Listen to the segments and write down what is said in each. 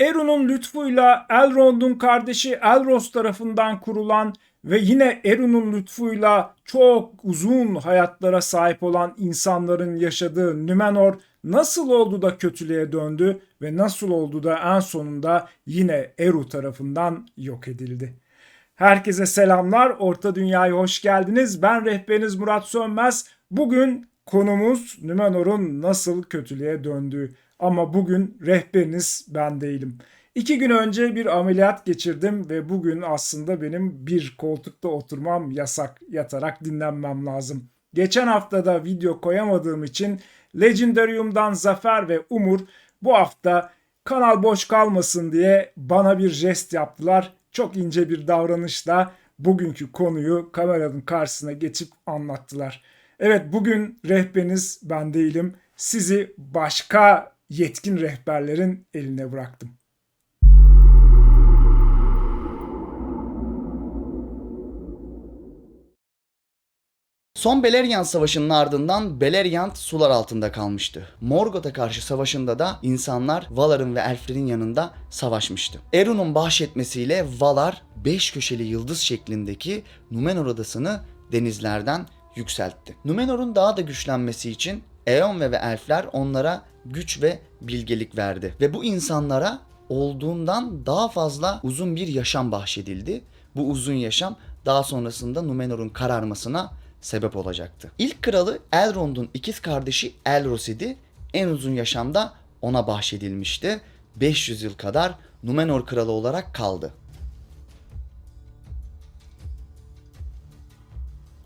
Eru'nun lütfuyla Elrond'un kardeşi Elros tarafından kurulan ve yine Eru'nun lütfuyla çok uzun hayatlara sahip olan insanların yaşadığı Numenor nasıl oldu da kötülüğe döndü ve nasıl oldu da en sonunda yine Eru tarafından yok edildi. Herkese selamlar. Orta Dünya'ya hoş geldiniz. Ben rehberiniz Murat Sönmez. Bugün konumuz Numenor'un nasıl kötülüğe döndüğü. Ama bugün rehberiniz ben değilim. İki gün önce bir ameliyat geçirdim ve bugün aslında benim bir koltukta oturmam yasak. Yatarak dinlenmem lazım. Geçen haftada video koyamadığım için Legendarium'dan Zafer ve Umur bu hafta kanal boş kalmasın diye bana bir jest yaptılar. Çok ince bir davranışla bugünkü konuyu kameranın karşısına geçip anlattılar. Evet bugün rehberiniz ben değilim. Sizi başka yetkin rehberlerin eline bıraktım. Son Beleriand Savaşı'nın ardından Beleriand sular altında kalmıştı. Morgoth'a karşı savaşında da insanlar Valar'ın ve elflerin yanında savaşmıştı. Eru'nun bahşetmesiyle Valar 5 köşeli yıldız şeklindeki Numenor adasını denizlerden yükseltti. Numenor'un daha da güçlenmesi için Eon ve elfler onlara güç ve bilgelik verdi. Ve bu insanlara olduğundan daha fazla uzun bir yaşam bahşedildi. Bu uzun yaşam daha sonrasında Numenor'un kararmasına sebep olacaktı. İlk kralı Elrond'un ikiz kardeşi Elros idi. En uzun yaşamda ona bahşedilmişti. 500 yıl kadar Numenor kralı olarak kaldı.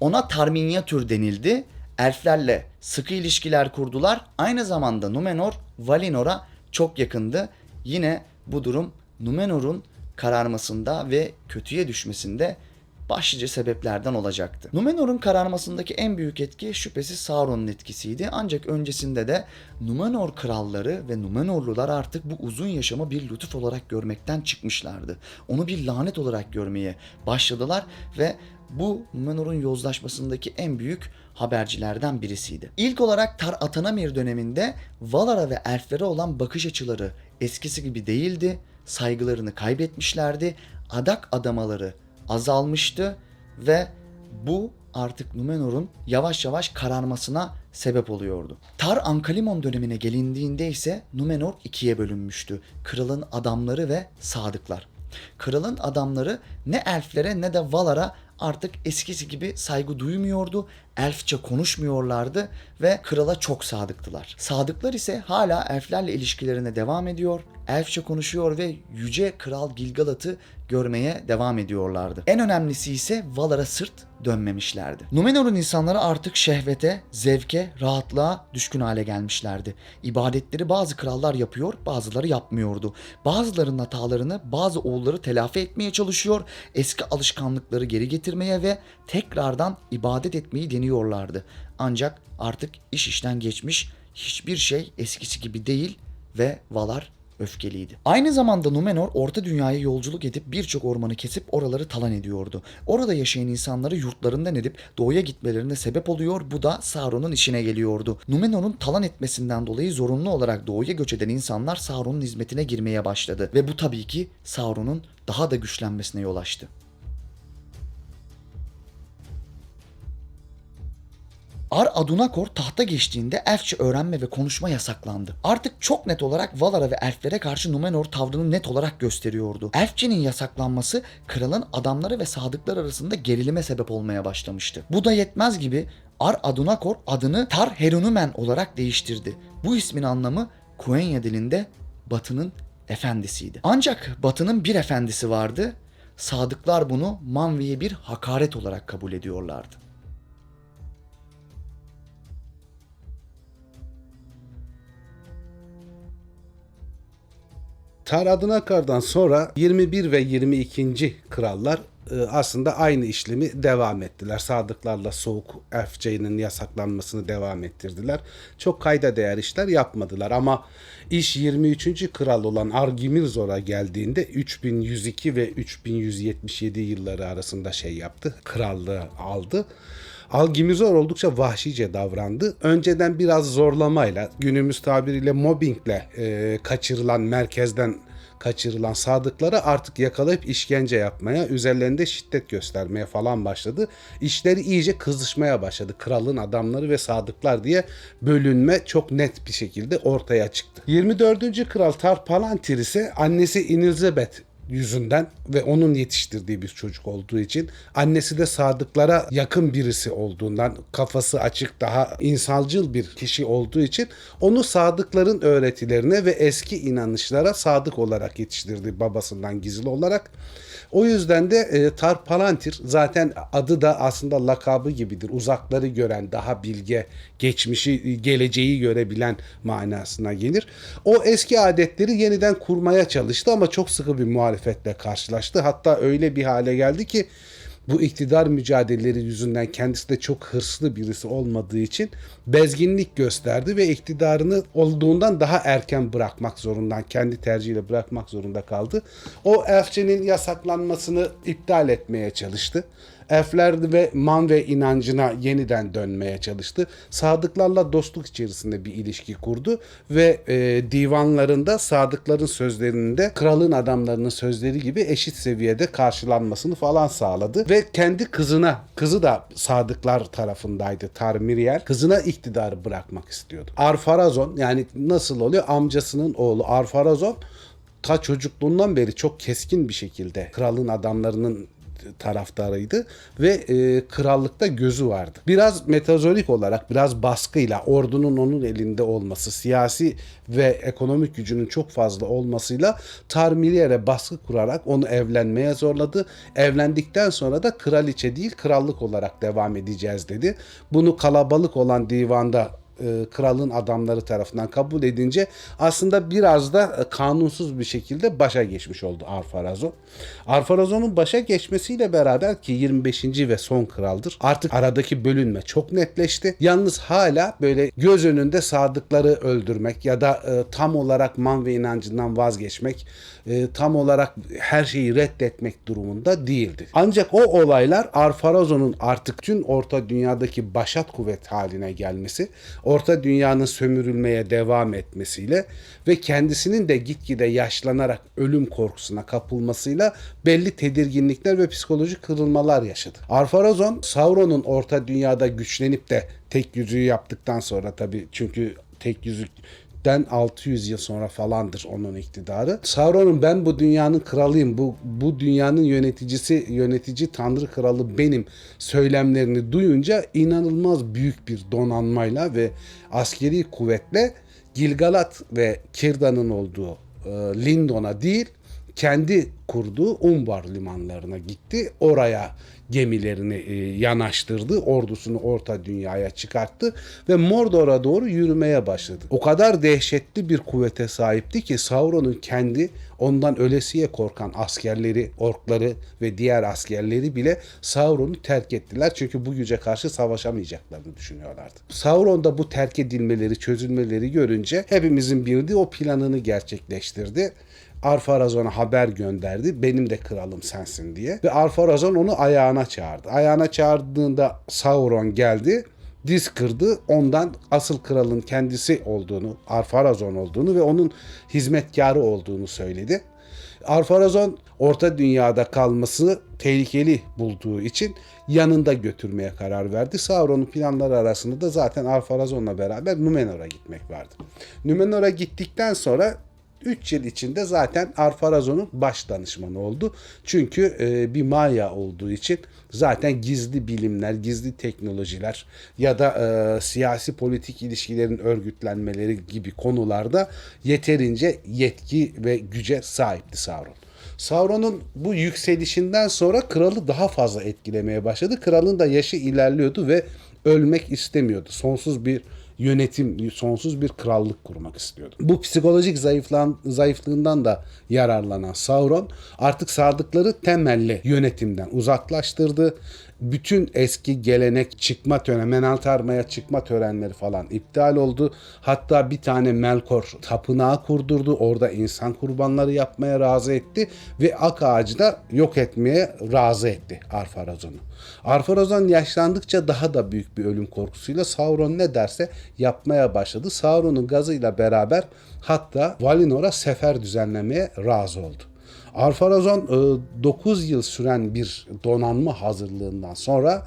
Ona Tarminiatür denildi. Elflerle sıkı ilişkiler kurdular. Aynı zamanda Numenor Valinor'a çok yakındı. Yine bu durum Numenor'un kararmasında ve kötüye düşmesinde başlıca sebeplerden olacaktı. Numenor'un kararmasındaki en büyük etki şüphesiz Sauron'un etkisiydi. Ancak öncesinde de Numenor kralları ve Numenorlular artık bu uzun yaşamı bir lütuf olarak görmekten çıkmışlardı. Onu bir lanet olarak görmeye başladılar ve bu Numenor'un yozlaşmasındaki en büyük habercilerden birisiydi. İlk olarak Tar Atanamir döneminde Valar'a ve elflere olan bakış açıları eskisi gibi değildi. Saygılarını kaybetmişlerdi. Adak adamaları azalmıştı ve bu artık Numenor'un yavaş yavaş kararmasına sebep oluyordu. Tar Ankalimon dönemine gelindiğinde ise Numenor ikiye bölünmüştü. Kralın adamları ve sadıklar. Kralın adamları ne elflere ne de Valar'a artık eskisi gibi saygı duymuyordu. Elfçe konuşmuyorlardı ve krala çok sadıktılar. Sadıklar ise hala elflerle ilişkilerine devam ediyor. Elfçe konuşuyor ve yüce kral Gilgalad'ı görmeye devam ediyorlardı. En önemlisi ise Valar'a sırt dönmemişlerdi. Numenor'un insanları artık şehvete, zevke, rahatlığa düşkün hale gelmişlerdi. İbadetleri bazı krallar yapıyor, bazıları yapmıyordu. Bazılarının hatalarını bazı oğulları telafi etmeye çalışıyor, eski alışkanlıkları geri getirmeye ve tekrardan ibadet etmeyi deniyorlardı. Ancak artık iş işten geçmiş, hiçbir şey eskisi gibi değil ve Valar öfkeliydi. Aynı zamanda Numenor orta dünyaya yolculuk edip birçok ormanı kesip oraları talan ediyordu. Orada yaşayan insanları yurtlarından edip doğuya gitmelerine sebep oluyor. Bu da Sauron'un işine geliyordu. Numenor'un talan etmesinden dolayı zorunlu olarak doğuya göç eden insanlar Sauron'un hizmetine girmeye başladı. Ve bu tabii ki Sauron'un daha da güçlenmesine yol açtı. Ar Adunakor tahta geçtiğinde elfçe öğrenme ve konuşma yasaklandı. Artık çok net olarak Valar'a ve elflere karşı Numenor tavrını net olarak gösteriyordu. Elfçenin yasaklanması kralın adamları ve sadıklar arasında gerilime sebep olmaya başlamıştı. Bu da yetmez gibi Ar Adunakor adını Tar Herunumen olarak değiştirdi. Bu ismin anlamı Quenya dilinde Batı'nın efendisiydi. Ancak Batı'nın bir efendisi vardı. Sadıklar bunu Manvi'ye bir hakaret olarak kabul ediyorlardı. Tar Adınakar'dan sonra 21 ve 22. krallar e, aslında aynı işlemi devam ettiler. Sadıklarla soğuk elfçeğinin yasaklanmasını devam ettirdiler. Çok kayda değer işler yapmadılar ama iş 23. kral olan Argimirzor'a geldiğinde 3102 ve 3177 yılları arasında şey yaptı. Krallığı aldı. Algimizor oldukça vahşice davrandı. Önceden biraz zorlamayla, günümüz tabiriyle mobbingle e, kaçırılan merkezden kaçırılan sadıkları artık yakalayıp işkence yapmaya, üzerlerinde şiddet göstermeye falan başladı. İşleri iyice kızışmaya başladı. Kralın adamları ve sadıklar diye bölünme çok net bir şekilde ortaya çıktı. 24. Kral Tar Palantir ise annesi Inelizabeth yüzünden ve onun yetiştirdiği bir çocuk olduğu için annesi de sadıklara yakın birisi olduğundan kafası açık daha insancıl bir kişi olduğu için onu sadıkların öğretilerine ve eski inanışlara sadık olarak yetiştirdi babasından gizli olarak. O yüzden de e, Tar Palantir zaten adı da aslında lakabı gibidir. Uzakları gören, daha bilge, geçmişi, geleceği görebilen manasına gelir. O eski adetleri yeniden kurmaya çalıştı ama çok sıkı bir muhalefetle karşılaştı. Hatta öyle bir hale geldi ki bu iktidar mücadeleleri yüzünden kendisi de çok hırslı birisi olmadığı için bezginlik gösterdi ve iktidarını olduğundan daha erken bırakmak zorundan, kendi tercihiyle bırakmak zorunda kaldı. O elfçenin yasaklanmasını iptal etmeye çalıştı. Elfler ve Manve inancına yeniden dönmeye çalıştı. Sadıklarla dostluk içerisinde bir ilişki kurdu ve e, divanlarında sadıkların sözlerinin de kralın adamlarının sözleri gibi eşit seviyede karşılanmasını falan sağladı ve kendi kızına, kızı da sadıklar tarafındaydı Tarmiriel. Kızına iktidarı bırakmak istiyordu. Arfarazon yani nasıl oluyor? Amcasının oğlu Arfarazon ta çocukluğundan beri çok keskin bir şekilde kralın adamlarının taraftarıydı ve e, krallıkta gözü vardı. Biraz metazorik olarak biraz baskıyla ordunun onun elinde olması, siyasi ve ekonomik gücünün çok fazla olmasıyla Tarmilier'e baskı kurarak onu evlenmeye zorladı. Evlendikten sonra da kraliçe değil krallık olarak devam edeceğiz dedi. Bunu kalabalık olan divanda e, kralın adamları tarafından kabul edince aslında biraz da e, kanunsuz bir şekilde başa geçmiş oldu Arfarazon. Arfarazon'un başa geçmesiyle beraber ki 25. ve son kraldır. Artık aradaki bölünme çok netleşti. Yalnız hala böyle göz önünde sadıkları öldürmek ya da e, tam olarak man ve inancından vazgeçmek, e, tam olarak her şeyi reddetmek durumunda değildi. Ancak o olaylar Arfarazon'un artık tüm Orta Dünya'daki başat kuvvet haline gelmesi, Orta Dünya'nın sömürülmeye devam etmesiyle ve kendisinin de gitgide yaşlanarak ölüm korkusuna kapılmasıyla belli tedirginlikler ve psikolojik kırılmalar yaşadı. Arfarazon, Sauron'un Orta Dünya'da güçlenip de tek yüzüğü yaptıktan sonra tabii çünkü tek yüzük den 600 yıl sonra falandır onun iktidarı. Sauron'un ben bu dünyanın kralıyım, bu bu dünyanın yöneticisi, yönetici tanrı kralı benim söylemlerini duyunca inanılmaz büyük bir donanmayla ve askeri kuvvetle Gilgalat ve Kirda'nın olduğu e, Lindon'a değil kendi kurduğu Umbar limanlarına gitti. Oraya gemilerini e, yanaştırdı. Ordusunu orta dünyaya çıkarttı ve Mordor'a doğru yürümeye başladı. O kadar dehşetli bir kuvvete sahipti ki Sauron'un kendi ondan ölesiye korkan askerleri, orkları ve diğer askerleri bile Sauron'u terk ettiler. Çünkü bu güce karşı savaşamayacaklarını düşünüyorlardı. Sauron da bu terk edilmeleri, çözülmeleri görünce hepimizin bildiği o planını gerçekleştirdi. Arfarazon'a haber gönderdi. Benim de kralım sensin diye. Ve Arfarazon onu ayağına çağırdı. Ayağına çağırdığında Sauron geldi. Diz kırdı. Ondan asıl kralın kendisi olduğunu, Arfarazon olduğunu ve onun hizmetkarı olduğunu söyledi. Arfarazon Orta Dünya'da kalması tehlikeli bulduğu için yanında götürmeye karar verdi. Sauron'un planları arasında da zaten Arfarazon'la beraber Numenor'a gitmek vardı. Numenor'a gittikten sonra 3 yıl içinde zaten Arfarazon'un baş danışmanı oldu. Çünkü e, bir Maya olduğu için zaten gizli bilimler, gizli teknolojiler ya da e, siyasi politik ilişkilerin örgütlenmeleri gibi konularda yeterince yetki ve güce sahipti Sauron. Sauron'un bu yükselişinden sonra kralı daha fazla etkilemeye başladı. Kralın da yaşı ilerliyordu ve ölmek istemiyordu. Sonsuz bir yönetim, sonsuz bir krallık kurmak istiyordu. Bu psikolojik zayıflan, zayıflığından da yararlanan Sauron artık sadıkları temelli yönetimden uzaklaştırdı. Bütün eski gelenek çıkma töreni, Menaltarma'ya çıkma törenleri falan iptal oldu. Hatta bir tane Melkor tapınağı kurdurdu. Orada insan kurbanları yapmaya razı etti ve ak ağacı da yok etmeye razı etti Arpharazon'u. Arpharazon yaşlandıkça daha da büyük bir ölüm korkusuyla Sauron ne derse yapmaya başladı. Sauron'un gazıyla beraber hatta Valinor'a sefer düzenlemeye razı oldu. Arpharazon 9 yıl süren bir donanma hazırlığından sonra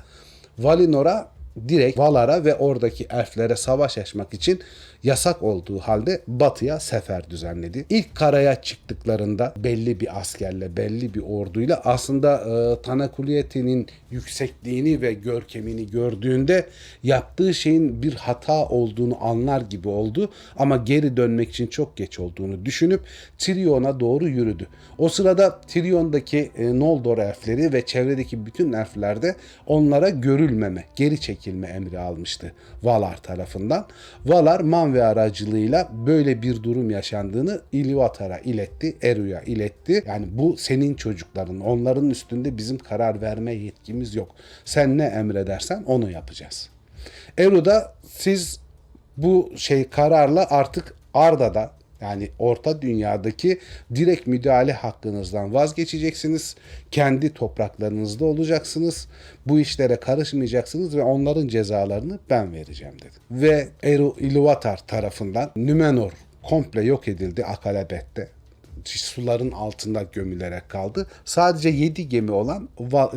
Valinor'a direkt Valar'a ve oradaki elflere savaş açmak için yasak olduğu halde batıya sefer düzenledi. İlk karaya çıktıklarında belli bir askerle, belli bir orduyla aslında e, Tanakuliyeti'nin yüksekliğini ve görkemini gördüğünde yaptığı şeyin bir hata olduğunu anlar gibi oldu ama geri dönmek için çok geç olduğunu düşünüp Tyrion'a doğru yürüdü. O sırada Tyrion'daki e, Noldor elfleri ve çevredeki bütün elfler de onlara görülmeme, geri çekilme emri almıştı Valar tarafından. Valar Manve aracılığıyla böyle bir durum yaşandığını Ilúvatar'a iletti, Eru'ya iletti. Yani bu senin çocukların, onların üstünde bizim karar verme yetkimiz yok. Sen ne emredersen onu yapacağız. Eru da siz bu şey kararla artık Arda'da yani orta dünyadaki direkt müdahale hakkınızdan vazgeçeceksiniz. Kendi topraklarınızda olacaksınız. Bu işlere karışmayacaksınız ve onların cezalarını ben vereceğim dedi. Ve Eru Ilúvatar tarafından Numenor komple yok edildi Akalebet'te suların altında gömülerek kaldı. Sadece 7 gemi olan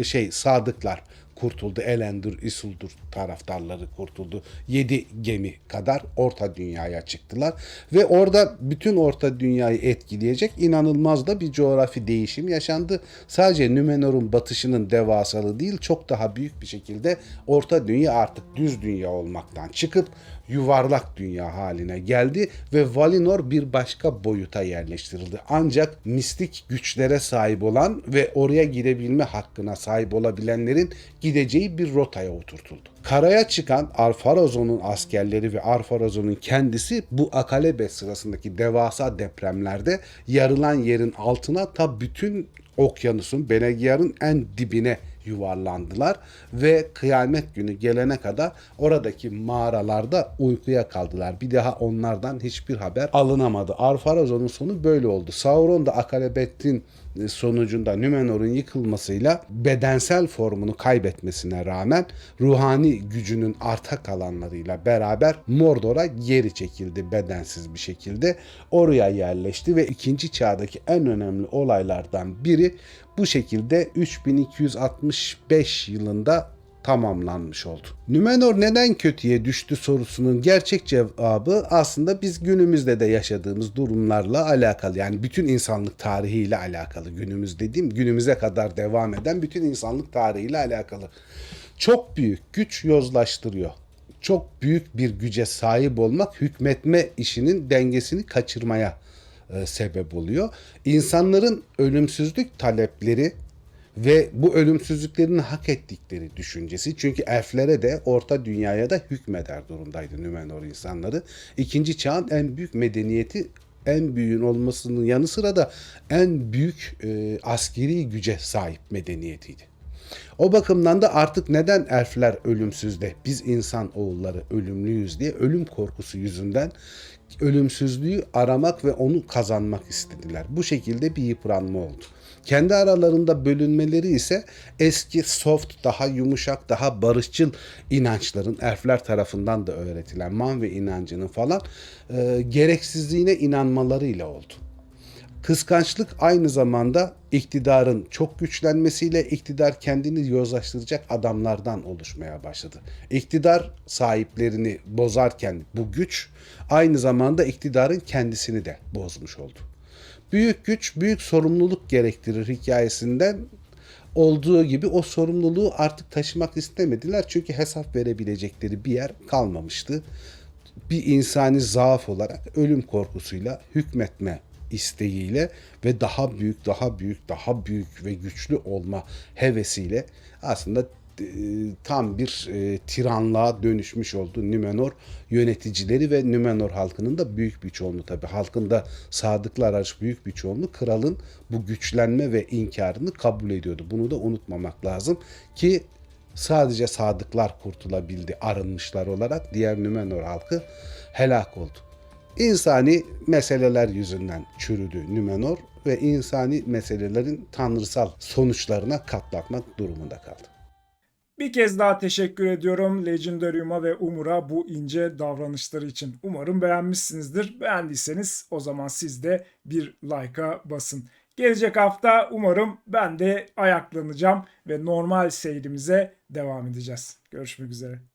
şey sadıklar kurtuldu. Elendur, Isildur taraftarları kurtuldu. 7 gemi kadar Orta Dünya'ya çıktılar ve orada bütün Orta Dünya'yı etkileyecek inanılmaz da bir coğrafi değişim yaşandı. Sadece Numenor'un batışının devasalı değil, çok daha büyük bir şekilde Orta Dünya artık düz dünya olmaktan çıkıp yuvarlak dünya haline geldi ve Valinor bir başka boyuta yerleştirildi. Ancak mistik güçlere sahip olan ve oraya girebilme hakkına sahip olabilenlerin gideceği bir rotaya oturtuldu. Karaya çıkan Arpharazon'un askerleri ve Arpharazon'un kendisi bu Akalebes sırasındaki devasa depremlerde yarılan yerin altına ta bütün okyanusun Benegiar'ın en dibine yuvarlandılar ve kıyamet günü gelene kadar oradaki mağaralarda uykuya kaldılar. Bir daha onlardan hiçbir haber alınamadı. Arpharazon'un sonu böyle oldu. Sauron da Akalebet'in sonucunda Numenor'un yıkılmasıyla bedensel formunu kaybetmesine rağmen ruhani gücünün arta kalanlarıyla beraber Mordor'a geri çekildi bedensiz bir şekilde. Oraya yerleşti ve ikinci çağdaki en önemli olaylardan biri bu şekilde 3265 yılında tamamlanmış oldu. Numenor neden kötüye düştü sorusunun gerçek cevabı aslında biz günümüzde de yaşadığımız durumlarla alakalı. Yani bütün insanlık tarihiyle alakalı. Günümüz dediğim günümüze kadar devam eden bütün insanlık tarihiyle alakalı. Çok büyük güç yozlaştırıyor. Çok büyük bir güce sahip olmak hükmetme işinin dengesini kaçırmaya e, sebep oluyor. İnsanların ölümsüzlük talepleri ve bu ölümsüzlüklerini hak ettikleri düşüncesi. Çünkü elflere de orta dünyaya da hükmeder durumdaydı Numenor insanları. İkinci çağın en büyük medeniyeti en büyüğün olmasının yanı sıra da en büyük e, askeri güce sahip medeniyetiydi. O bakımdan da artık neden elfler ölümsüz de biz insan oğulları ölümlüyüz diye ölüm korkusu yüzünden ölümsüzlüğü aramak ve onu kazanmak istediler. Bu şekilde bir yıpranma oldu. Kendi aralarında bölünmeleri ise eski soft, daha yumuşak, daha barışçıl inançların elfler tarafından da öğretilen man ve inancının falan e, gereksizliğine inanmalarıyla oldu. Kıskançlık aynı zamanda iktidarın çok güçlenmesiyle iktidar kendini yozlaştıracak adamlardan oluşmaya başladı. İktidar sahiplerini bozarken bu güç aynı zamanda iktidarın kendisini de bozmuş oldu. Büyük güç büyük sorumluluk gerektirir hikayesinden olduğu gibi o sorumluluğu artık taşımak istemediler çünkü hesap verebilecekleri bir yer kalmamıştı. Bir insani zaaf olarak ölüm korkusuyla hükmetme isteğiyle ve daha büyük, daha büyük, daha büyük ve güçlü olma hevesiyle aslında tam bir e, tiranlığa dönüşmüş oldu Nümenor yöneticileri ve Nümenor halkının da büyük bir çoğunluğu tabi halkın da sadıklar hariç büyük bir çoğunluğu kralın bu güçlenme ve inkarını kabul ediyordu. Bunu da unutmamak lazım ki Sadece sadıklar kurtulabildi arınmışlar olarak. Diğer Nümenor halkı helak oldu. İnsani meseleler yüzünden çürüdü Nümenor ve insani meselelerin tanrısal sonuçlarına katlanmak durumunda kaldı. Bir kez daha teşekkür ediyorum Legendarium'a ve Umur'a bu ince davranışları için. Umarım beğenmişsinizdir. Beğendiyseniz o zaman siz de bir like'a basın. Gelecek hafta umarım ben de ayaklanacağım ve normal seyrimize devam edeceğiz. Görüşmek üzere.